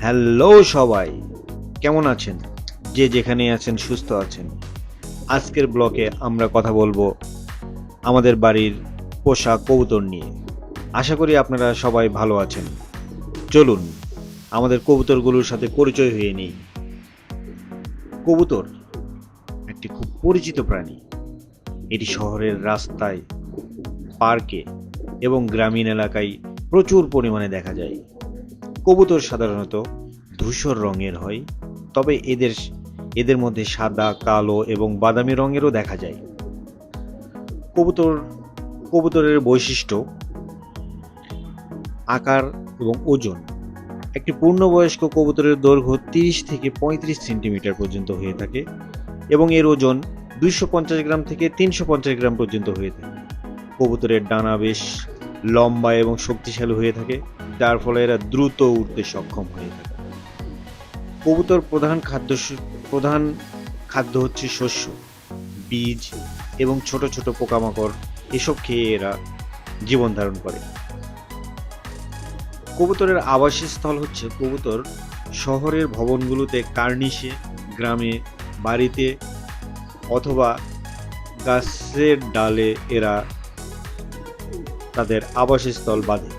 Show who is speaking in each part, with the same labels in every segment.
Speaker 1: Hello সবাই। কেমন আছেন? যে যেখানে আছেন, সুস্থ আছেন। আজকের ব্লকে আমরা কথা বলব আমাদের বাড়ির পোষা কবুতর নিয়ে। আশা করি আপনারা সবাই ভালো আছেন। চলুন, আমাদের কবুতরগুলোর সাথে পরিচয় হয়ে নিই। কবুতর একটি খুব পরিচিত প্রাণী। এটি শহরের রাস্তায়, পার্কে এবং গ্রামীণ এলাকায় প্রচুর পরিমাণে দেখা যায়। কবুতর সাধারণত ধূসর রঙের হয়, তবে এদের এদের মধ্যে সাদা, কালো এবং বাদামি রঙেরও দেখা যায়। কবুতর, কবুতরের বৈশিষ্ট্য আকার এবং ওজন। একটি পূর্ণবয়স্ক কবুতরের দৈর্ঘ্য তিরিশ থেকে পঁয়ত্রিশ সেন্টিমিটার পর্যন্ত হয়ে থাকে এবং এর ওজন দুইশো পঞ্চাশ গ্রাম থেকে তিনশো পঞ্চাশ গ্রাম পর্যন্ত হয়ে থাকে। কবুতরের ডানা বেশ লম্বা এবং শক্তিশালী হয়ে থাকে, যার ফলে এরা দ্রুত উঠতে সক্ষম হয়ে থাকে। কবুতর প্রধান খাদ্য প্রধান খাদ্য হচ্ছে শস্য, বীজ এবং ছোট ছোট পোকামাকড়, এসব খেয়ে এরা জীবন ধারণ করে। কবুতরের আবাসস্থল হচ্ছে কবুতর শহরের ভবনগুলোতে কার্নিশে, গ্রামে, বাড়িতে অথবা গাছের ডালে এরা আবাসস্থল বাঁধে।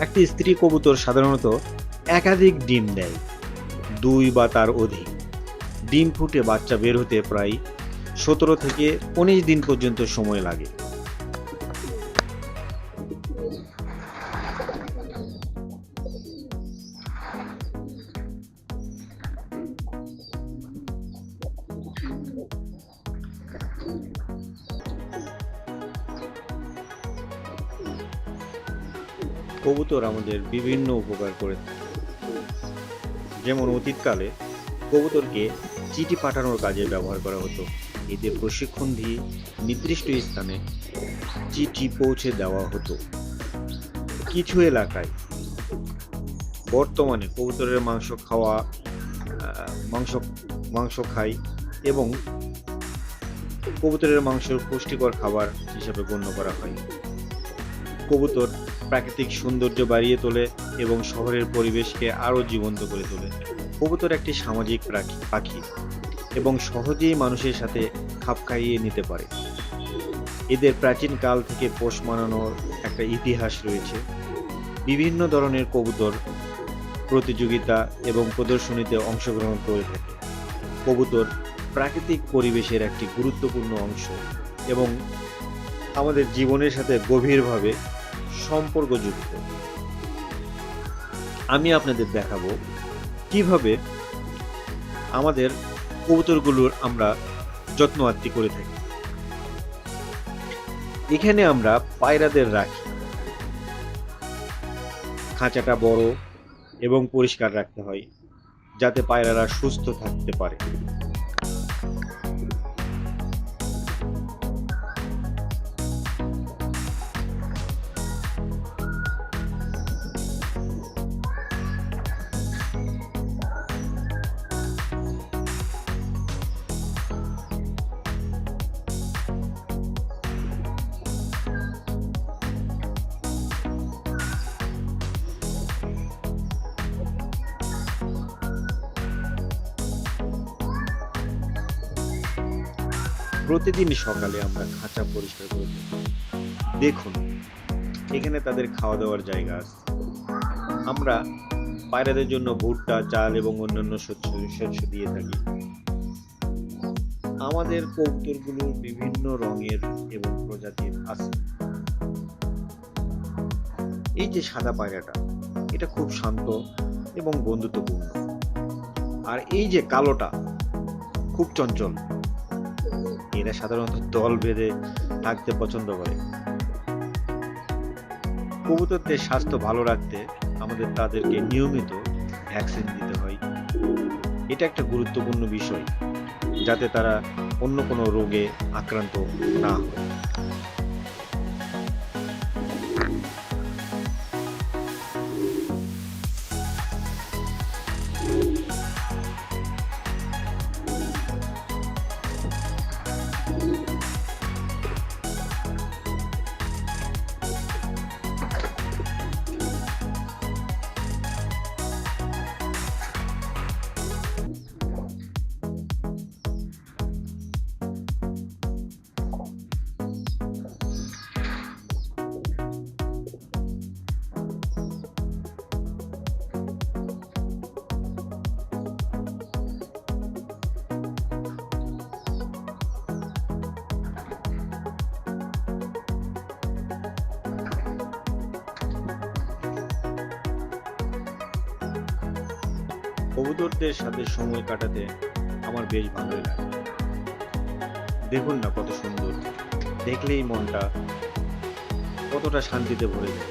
Speaker 1: একটি স্ত্রী কবুতর সাধারণত একাধিক ডিম দেয়, দুই বা তার অধিক। ডিম ফুটে বাচ্চা বের হতে প্রায় সতেরো থেকে উনিশ দিন পর্যন্ত সময় লাগে। কবুতর আমাদের বিভিন্ন উপকার করে থাকে। যেমন অতীতকালে কবুতরকে চিঠি পাঠানোর কাজে ব্যবহার করা হতো। এদের প্রশিক্ষণ দিয়ে নির্দিষ্ট স্থানে চিঠি পৌঁছে দেওয়া হতো। কিছু এলাকায় বর্তমানে কবুতরের মাংস খাওয়া মাংস মাংস খাই এবং কবুতরের মাংস পুষ্টিকর খাবার হিসেবে গণ্য করা হয়। কবুতর প্রাকৃতিক সৌন্দর্য বাড়িয়ে তোলে এবং শহরের পরিবেশকে আরও জীবন্ত করে তোলে। কবুতর একটি সামাজিক পাখি এবং সহজেই মানুষের সাথে খাপ খাইয়ে নিতে পারে। এদের প্রাচীন কাল থেকে পোষ মানানোর একটা ইতিহাস রয়েছে। বিভিন্ন ধরনের কবুতর প্রতিযোগিতা এবং প্রদর্শনীতে অংশগ্রহণ করে থাকে। কবুতর প্রাকৃতিক পরিবেশের একটি গুরুত্বপূর্ণ অংশ এবং আমাদের জীবনের সাথে গভীরভাবে সম্পর্কযুক্ত। আমি আপনাদের দেখাবো কীভাবে আমাদের কবুতরগুলোর আমরা যত্ন আত্তি করে থাকি। এখানে আমরা পায়রাদের রাখি। খাঁচাটা বড় এবং পরিষ্কার রাখতে হয়, যাতে পায়রারা সুস্থ থাকতে পারে। প্রতিদিন সকালে আমরা খাঁচা পরিষ্কার করে থাকি দেখুন, এখানে তাদের খাওয়া দাওয়ার জায়গা আছে। আমরা পায়রাদের জন্য ভুট্টা, চাল এবং অন্যান্য শস্য শস্য দিয়ে থাকি। আমাদের কৌতুকগুলো বিভিন্ন রঙের এবং প্রজাতির আছে। এই যে সাদা পায়রাটা, এটা খুব শান্ত এবং বন্ধুত্বপূর্ণ। আর এই যে কালোটা, খুব চঞ্চল। এরা সাধারণত দল বেঁধে থাকতে পছন্দ করে। কবুতরদের স্বাস্থ্য ভালো রাখতে আমাদের তাদেরকে নিয়মিত ভ্যাকসিন দিতে হয়। এটা একটা গুরুত্বপূর্ণ বিষয়, যাতে তারা অন্য কোনো রোগে আক্রান্ত না হয়। কবুতরদের সাথে সময় কাটাতে আমার বেশ ভালোই লাগে। দেখুন না কত সুন্দর। দেখলেই মনটা কতটা শান্তিতে ভরে যায়।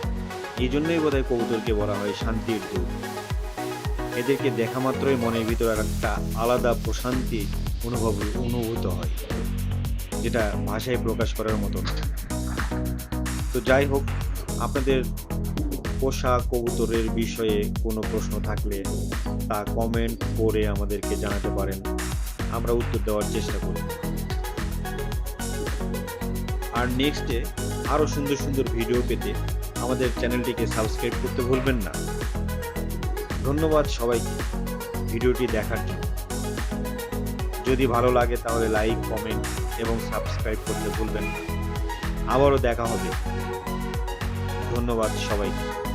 Speaker 1: এই জন্যই বোধহয় কবুতরকে বলা হয় শান্তির দূত। এদেরকে দেখা মাত্রই মনের ভিতর একটা আলাদা প্রশান্তি অনুভব, অনুভূত হয়, যেটা ভাষায় প্রকাশ করার মতো তো যাই হোক, আপনাদের পোষা কবুতরের বিষয়ে কোনো প্রশ্ন থাকলে তা কমেন্ট করে আমাদেরকে জানাতে পারেন। আমরা উত্তর দেওয়ার চেষ্টা করি। আর নেক্সটে আরও সুন্দর সুন্দর ভিডিও পেতে আমাদের চ্যানেলটিকে সাবস্ক্রাইব করতে ভুলবেন না। ধন্যবাদ সবাইকে ভিডিওটি দেখার জন্য। যদি ভালো লাগে তাহলে লাইক কমেন্ট এবং সাবস্ক্রাইব করতে ভুলবেন না। আবারও দেখা হবে। ধন্যবাদ সবাইকে।